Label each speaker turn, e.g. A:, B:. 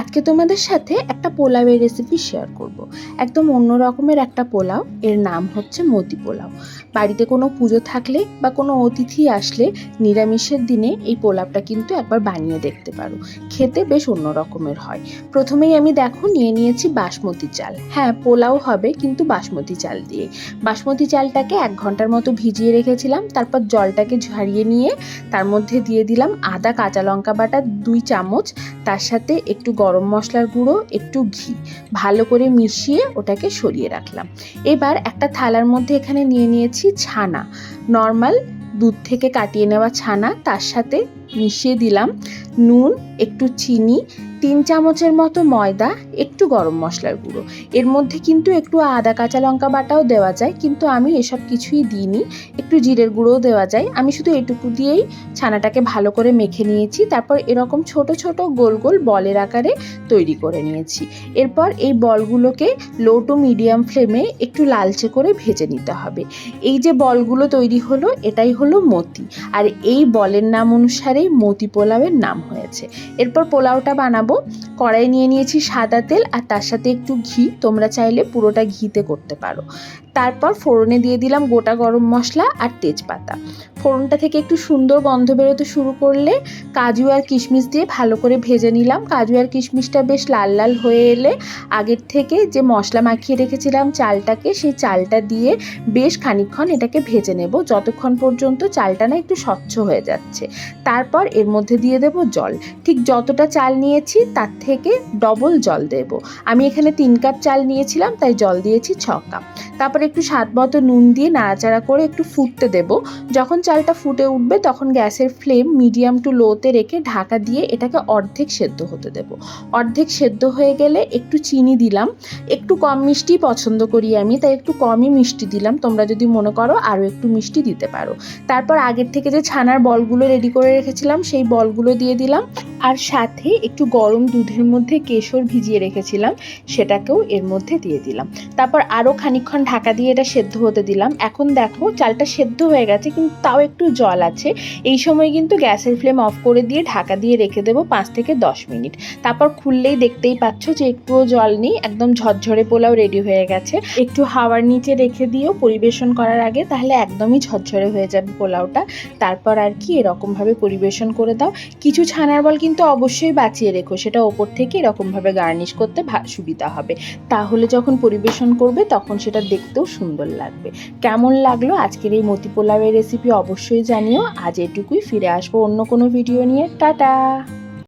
A: আজকে তোমাদের সাথে একটা পোলাওয়ের রেসিপি শেয়ার করব। একদম অন্য রকমের একটা পোলাও, এর নাম হচ্ছে মতি পোলাও। বাড়িতে কোনো পুজো থাকলে বা কোনো অতিথি আসলে নিরামিষের দিনে এই পোলাওটা কিন্তু একবার বানিয়ে দেখতে পারো। খেতে বেশ অন্য রকমের হয়। প্রথমেই আমি দেখো নিয়ে নিয়েছি বাসমতি চাল। হ্যাঁ পোলাও হবে কিন্তু বাসমতি চাল দিয়ে। বাসমতি চালটাকে এক ঘণ্টার মতো ভিজিয়ে রেখেছিলাম, তারপর জলটাকে ঝারিয়ে নিয়ে তার মধ্যে দিয়ে দিলাম আদা, কাঁচা লঙ্কা বাটা, দুই চামচ, তার সাথে একটু গরম মশলার গুঁড়ো, একটু ঘি। ভালো করে মিশিয়ে ওটাকে সরিয়ে রাখলাম। এবার একটা থালার মধ্যে এখানে নিয়ে নিয়েছি ছানা। নর্মাল দুধ থেকে কাটিয়ে নেওয়া ছানা, তার সাথে মিশিয়ে দিলাম। নুন, একটু চিনি তিন চামচের মতো ময়দা, একটু গরম মশলার গুঁড়ো। এর মধ্যে কিন্তু একটু আদা, কাঁচা লঙ্কা বাটাও দেওয়া যায়, কিন্তু আমি এসব কিছুই দিইনি। একটু জিরের গুঁড়োও দেওয়া যায়। আমি শুধু এটুকু দিয়েই ছানাটাকে ভালো করে মেখে নিয়েছি, তারপর এরকম ছোট ছোট গোল গোল বলের আকারে তৈরি করে নিয়েছি। এরপর এই বলগুলোকে লো টু মিডিয়াম ফ্লেমে একটু লালচে করে ভেজে নিতে হবে। এই যে বলগুলো তৈরি হলো, এটাই হলো মতি। আর এই বলের নাম অনুসারেই মতি পোলাওয়ের নাম হয়েছে। এরপর পোলাওটা বানাবো কড়াই নিয়ে নিয়েছি সাদা তেল আর তার সাথে একটু ঘি। তোমরা চাইলে পুরোটা ঘিতে করতে পারো। তারপর ফোড়নে দিয়ে দিলাম গোটা গরম মশলা আর তেজপাতা। ফোড়নটা থেকে একটু সুন্দর গন্ধ বেরোতে শুরু করলে কাজু আর কিশমিশ দিয়ে ভালো করে ভেজে নিলাম। কাজু আর কিশমিশটা বেশ লাল লাল হয়ে এলে আগের থেকে যে মশলা মাখিয়ে রেখেছিলাম চালটাকে, সেই চালটা দিয়ে বেশ খানিকক্ষণ এটাকে ভেজে নেব। যতক্ষণ পর্যন্ত চালটা না একটু স্বচ্ছ হয়ে যাচ্ছে। তারপর এর মধ্যে দিয়ে দেব জল। ঠিক যতটা চাল নিয়েছি তার থেকে ডবল জল দেব। আমি এখানে তিন কাপ চাল নিয়েছিলাম, তাই জল দিয়েছি ছ কাপ। তারপর একটু স্বাদ মতো নুন দিয়ে নাড়াচাড়া করে একটু ফুটতে দেব। যখন চালটা ফুটে উঠবে, তখন গ্যাসের ফ্লেম মিডিয়াম টু লোতে রেখে ঢাকা দিয়ে এটাকে অর্ধেক সেদ্ধ হতে দেব। অর্ধেক সেদ্ধ হয়ে গেলে একটু চিনি দিলাম। একটু কম মিষ্টি পছন্দ করি আমি, তাই একটু কমই মিষ্টি দিলাম। তোমরা যদি মনে করো আরও একটু মিষ্টি দিতে পারো। তারপর আগের থেকে যে ছানার বলগুলো রেডি করে রেখেছিলাম, সেই বলগুলো দিয়ে দিলাম। আর সাথে একটু গরম দুধের মধ্যে কেশর ভিজিয়ে রেখেছিলাম, সেটাকেও এর মধ্যে দিয়ে দিলাম। তারপর আরও খানিকক্ষণ ঢাকা দিয়ে এটা সেদ্ধ হতে দিলাম। এখন দেখো, চালটা সেদ্ধ হয়ে গেছে, কিন্তু তাও একটু জল আছে। এই সময় কিন্তু গ্যাসের ফ্লেম অফ করে দিয়ে ঢাকা দিয়ে রেখে দেবো পাঁচ থেকে দশ মিনিট। তারপর খুললেই দেখতেই পাচ্ছ যে একটুও জল নেই, একদম ঝরঝরে পোলাও রেডি হয়ে গেছে। একটু হাওয়ার নিচে রেখে দিয়েও পরিবেশন করার আগে, তাহলে একদমই ঝরঝরে হয়ে যাবে পোলাওটা। তারপর আর কি এরকমভাবে পরিবেশন করে দাও। কিছু ছানার বল কিন্তু অবশ্যই বাঁচিয়ে রেখো সেটা ওপর থেকে এরকমভাবে গার্নিশ করতে সুবিধা হবে। তাহলে যখন পরিবেশন করবে, তখন সেটা দেখতেও সুন্দর লাগবে। কেমন লাগল আজকের এই মতি পোলাওয়ের রেসিপি অবশ্যই জানিও। আজ এটুকুই, ফিরে আসব অন্য কোনো ভিডিও নিয়ে। টাটা!